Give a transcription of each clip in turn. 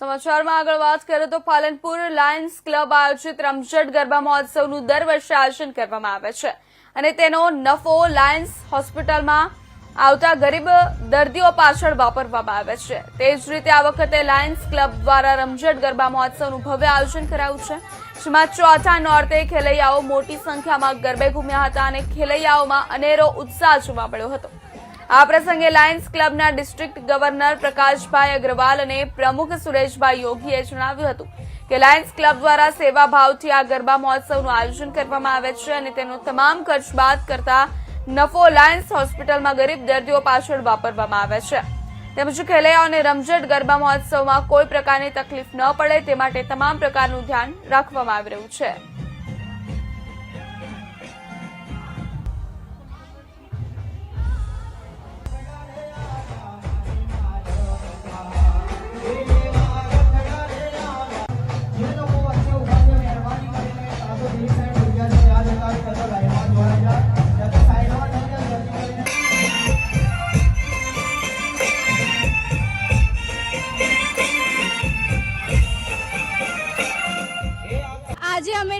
સમાચારમાં આગળ વાત કરીએ તો પાલનપુર લાયન્સ ક્લબ આયોજિત રમઝટ ગરબા મહોત્સવનું દર વર્ષે આયોજન કરવામાં આવે છે. અને તેનો નફો લાયન્સ હોસ્પિટલમાં આવતા ગરીબ દર્દીઓ પાછળ વાપરવામાં આવે છે. તે જ રીતે આ વખતે લાયન્સ ક્લબ દ્વારા રમઝટ ગરબા મહોત્સવનું ભવ્ય આયોજન કરાયું છે. જેમાં ચોથા નોર્તે ખેલૈયાઓ મોટી સંખ્યામાં ગરબે ઘૂમ્યા હતા અને ખેલૈયાઓમાં અનેરો ઉત્સાહ જોવા મળ્યો હતો. આ પ્રસંગે લાયન્સ ક્લબના ડિસ્ટ્રિક્ટ ગવર્નર પ્રકાશભાઈ અગ્રવાલ અને પ્રમુખ સુરેશભાઈ યોગીએ જણાવ્યું હતું કે લાયન્સ ક્લબ દ્વારા સેવા ભાવથી આ ગરબા મહોત્સવનું આયોજન કરવામાં આવે છે અને તેનો તમામ ખર્ચ બાદ કરતા નફો લાયન્સ હોસ્પિટલમાં ગરીબ દર્દીઓ પાછળ વાપરવામાં આવે છે. તેમજ ખેલૈયાઓને રમઝટ ગરબા મહોત્સવમાં કોઈ પ્રકારની તકલીફ ન પડે તે માટે તમામ પ્રકારનું ધ્યાન રાખવામાં આવી રહ્યું છે.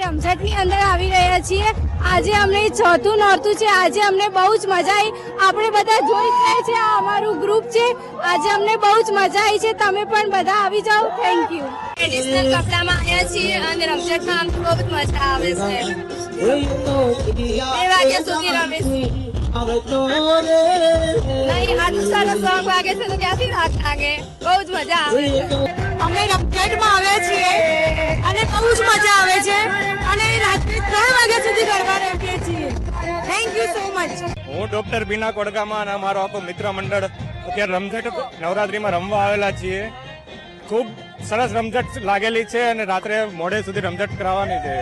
રમઝટની અંદર આવી રહ્યા છીએ. આજે અમને ચોથું નોરતું છે. આજે અમને બહુ જ મજા આવી. આપણે બધા જોઈ રહ્યા છે. આ અમારું ગ્રુપ છે. આજે અમને બહુ જ મજા આવી છે. તમે પણ બધા આવી જાઓ. થેન્ક યુ ટ્રેડિશનલ કપડામાં આવ્યા છીએ અને રમઝટમાં આમ બહુ જ મજા આવે છે. બે વાગ્યા સુધી રમે નહીં આટલું સરસ સોંગ વાગે છે તો ક્યાંથી રાત લાગે? બહુ જ મજા આવે છે. અમે રમઝટમાં આવ્યા છીએ સુધી ગરબા રમીએ છીએ. થેન્ક યુ સો મચ હું ડોક્ટર બીના કોડગામાં અને અમારો આખો મિત્ર મંડળ અત્યારે રમઝટ નવરાત્રીમાં રમવા આવેલા છીએ. ખૂબ સરસ રમઝટ લાગેલી છે અને રાત્રે મોડે સુધી રમઝટ કરાવવાની છે.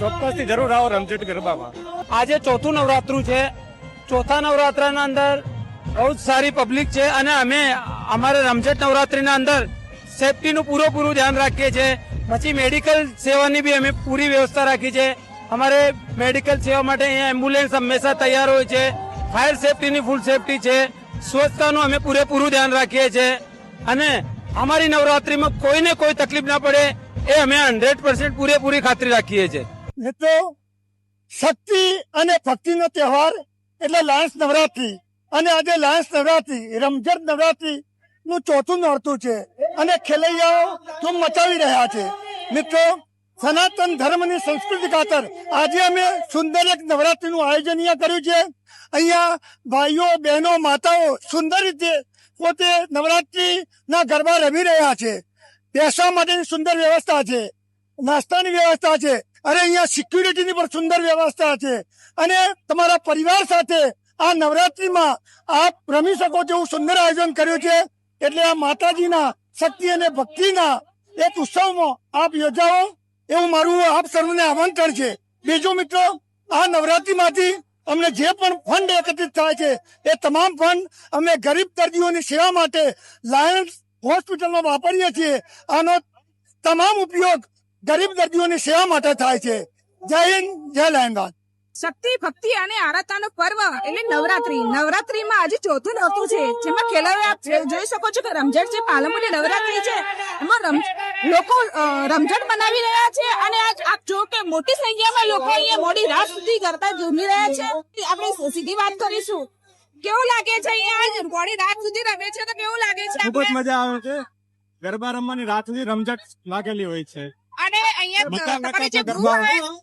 ચોક્કસથી જરૂર આવો રમઝટ ગરબામાં. આજે ચોથું નવરાત્રું છે. ચોથા નવરાત્રાના અંદર બહુ જ સારી પબ્લિક છે અને અમે અમારે રમઝટ નવરાત્રીના અંદર સેફટીનું પૂરેપૂરું ધ્યાન રાખીએ છીએ. પછી મેડિકલ સેવાની બી અમે પૂરી વ્યવસ્થા રાખી છે. અમારે મેડિકલ સેવા માટે અહીંયા એમ્બ્યુલન્સ હંમેશા તૈયાર હોય છે. ફાયર સેફટીની ફૂલ સેફટી છે. સ્વચ્છતાનું અમે પૂરેપૂરું ધ્યાન રાખીએ છીએ અને અમારી નવરાત્રીમાં કોઈને કોઈ તકલીફ ના પડે એ અમે હંડ્રેડ પર્સન્ટ પૂરેપૂરી ખાતરી રાખીએ છીએ. મિત્રો, શક્તિ અને ભક્તિનો તહેવાર એટલે લાયન્સ નવરાત્રી. અને આજે લાયન્સ નવરાત્રી, રમઝટ નવરાત્રી નું ચોથું નોરતું છે. અને ખેલૈયાઓ ધૂમ મચાવી રહ્યા છે. મિત્રો સનાતન ધર્મની સંસ્કૃતિ ખાતર આજે અમે સુંદર એક નવરાત્રીનું આયોજન અહીંયા કર્યું છે. અહીંયા ભાઈઓ, બહેનો, માતાઓ સુંદર રીતે પોતે નવરાત્રીના ગરબા રમી રહ્યા છે. બેસવા માટેની સુંદર વ્યવસ્થા છે. નાસ્તાની વ્યવસ્થા છે. અને અહીંયા સિક્યુરિટીની પણ સુંદર વ્યવસ્થા છે. અને તમારા પરિવાર સાથે આ નવરાત્રીમાં આપ રમી શકો તેવું સુંદર આયોજન કર્યું છે. એટલે આ માતાજીના શક્તિ અને ભક્તિના એક ઉત્સવમાં આપ યોજાઓ. એવું મારું આપ સર્વને આમંત્રણ છે. બીજું મિત્રો, આ નવરાત્રીમાંથી અમને જે પણ ફંડ એકત્રિત થાય છે, એ તમામ ફંડ અમે ગરીબ દર્દીઓની સેવા માટે લાયન્સ હોસ્પિટલમાં વાપરીએ છીએ. આનો તમામ ઉપયોગ ગરીબ દર્દીઓની સેવા માટે થાય છે. જય હિન્દ, જય લાયનવાદ શક્તિ ભક્તિ અને આરાધનાનો પર્વ. એટલે નવરાત્રી. નવરાત્રીમાં આજે ચોથું નવતું છે. જેમાં ખેલાવે આપ જોઈ શકો છો કે રમઝટ જે પાલનપુરની નવરાત્રી છે એમાં લોકો રમઝટ બનાવી રહ્યા છે અને આજ આપ જો કે મોટી સંખ્યામાં લોકો અહીંયા મોડી રાત સુધી કરતા જમી રહ્યા છે. આપણે સીધી વાત કરીશું. કેવું લાગે છે અહીંયા? આજ મોડી રાત સુધી રમે છે તો કેવું લાગે છે ખૂબ જ મજા આવે છે. ગરબા રમવાની રાત સુધી રમઝટ લાગેલી હોય છે. અને અહીંયા તમારે જે રહ્યું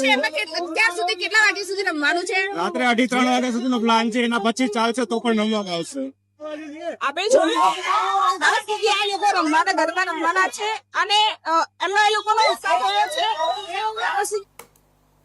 છે એમાં સુધી કેટલા વાગ્યા સુધી રમવાનું છે? રાત્રે અઢી ત્રણ વાગ્યા સુધીનો પ્લાન છે એના પછી ચાલશે તો પણ રમવામાં આવશે. આપણે જોયું દસ સુધી આ લોકો રમવાના ગરબા રમવાના છે અને એમના એ લોકોનો ઉત્સાહ થયો છે.